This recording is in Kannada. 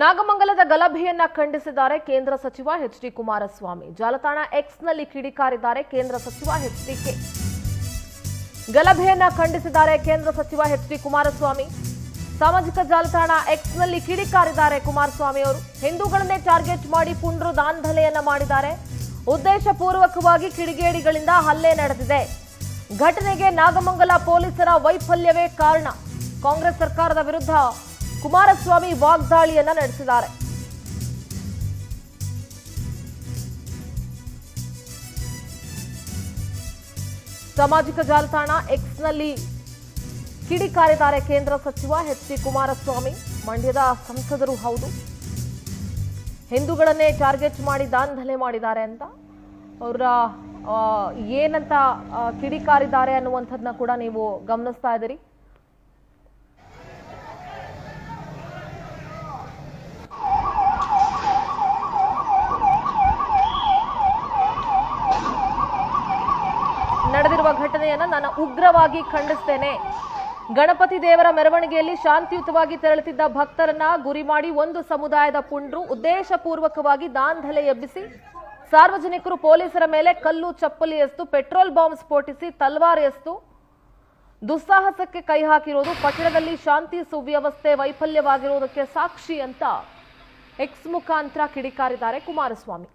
ನಾಗಮಂಗಲದ ಗಲಭೆಯನ್ನ ಖಂಡಿಸಿದ್ದಾರೆ ಕೇಂದ್ರ ಸಚಿವ ಎಚ್ ಡಿ ಕುಮಾರಸ್ವಾಮಿ. ಜಾಲತಾಣ ಎಕ್ಸ್ನಲ್ಲಿ ಕಿಡಿಕಾರಿದ್ದಾರೆ ಕೇಂದ್ರ ಸಚಿವ ಎಚ್ ಕೆ. ಗಲಭೆಯನ್ನ ಖಂಡಿಸಿದ್ದಾರೆ ಕೇಂದ್ರ ಸಚಿವ ಎಚ್ ಡಿ ಕುಮಾರಸ್ವಾಮಿ. ಸಾಮಾಜಿಕ ಜಾಲತಾಣ ಎಕ್ಸ್ನಲ್ಲಿ ಕಿಡಿಕಾರಿದ್ದಾರೆ ಕುಮಾರಸ್ವಾಮಿ ಅವರು. ಹಿಂದೂಗಳನ್ನೇ ಟಾರ್ಗೆಟ್ ಮಾಡಿ ಪುಂಡ್ರು ದಾಂಧಲೆಯನ್ನ ಮಾಡಿದ್ದಾರೆ. ಉದ್ದೇಶಪೂರ್ವಕವಾಗಿ ಕಿಡಿಗೇಡಿಗಳಿಂದ ಹಲ್ಲೆ ನಡೆದಿದೆ. ಘಟನೆಗೆ ನಾಗಮಂಗಲ ಪೊಲೀಸರ ವೈಫಲ್ಯವೇ ಕಾರಣ. ಕಾಂಗ್ರೆಸ್ ಸರ್ಕಾರದ ವಿರುದ್ಧ ಕುಮಾರಸ್ವಾಮಿ ವಾಗ್ದಾಳಿಯನ್ನ ನಡೆಸಿದ್ದಾರೆ. ಸಾಮಾಜಿಕ ಜಾಲತಾಣ ಎಕ್ಸ್ನಲ್ಲಿ ಕಿಡಿಕಾರಿದ್ದಾರೆ ಕೇಂದ್ರ ಸಚಿವ ಎಚ್ ಡಿ ಕುಮಾರಸ್ವಾಮಿ, ಮಂಡ್ಯದ ಸಂಸದರು ಹೌದು. ಹಿಂದೂಗಳನ್ನೇ ಟಾರ್ಗೆಟ್ ಮಾಡಿ ದಾಂಧಲೆ ಮಾಡಿದ್ದಾರೆ ಅಂತ. ಅವರ ಏನಂತ ಕಿಡಿಕಾರಿದ್ದಾರೆ ಅನ್ನುವಂಥದ್ದನ್ನ ಕೂಡ ನೀವು ಗಮನಿಸ್ತಾ ಇದ್ದೀರಿ. ನಡೆದಿರುವ ಘಟನೆಯನ್ನು ನಾನು ಉಗ್ರವಾಗಿ ಖಂಡಿಸ್ತೇನೆ. ಗಣಪತಿ ದೇವರ ಮೆರವಣಿಗೆಯಲ್ಲಿ ಶಾಂತಿಯುತವಾಗಿ ತೆರಳುತ್ತಿದ್ದ ಭಕ್ತರನ್ನ ಗುರಿ ಮಾಡಿ ಒಂದು ಸಮುದಾಯದ ಪುಂಡ್ರು ಉದ್ದೇಶಪೂರ್ವಕವಾಗಿ ದಾಂಧಲೆ ಎಬ್ಬಿಸಿ, ಸಾರ್ವಜನಿಕರು ಪೊಲೀಸರ ಮೇಲೆ ಕಲ್ಲು ಚಪ್ಪಲಿ ಎಸ್ತು, ಪೆಟ್ರೋಲ್ ಬಾಂಬ್ ಸ್ಫೋಟಿಸಿ, ತಲ್ವಾರ್ ಎಸ್ತು, ದುಸ್ಸಾಹಸಕ್ಕೆ ಕೈ ಹಾಕಿರೋದು, ಪಟ್ಟಣದಲ್ಲಿ ಶಾಂತಿ ಸುವ್ಯವಸ್ಥೆ ವೈಫಲ್ಯವಾಗಿರುವುದಕ್ಕೆ ಸಾಕ್ಷಿ ಅಂತ ಎಕ್ಸ್ ಮುಖಾಂತರ ಕಿಡಿಕಾರಿದ್ದಾರೆ ಕುಮಾರಸ್ವಾಮಿ.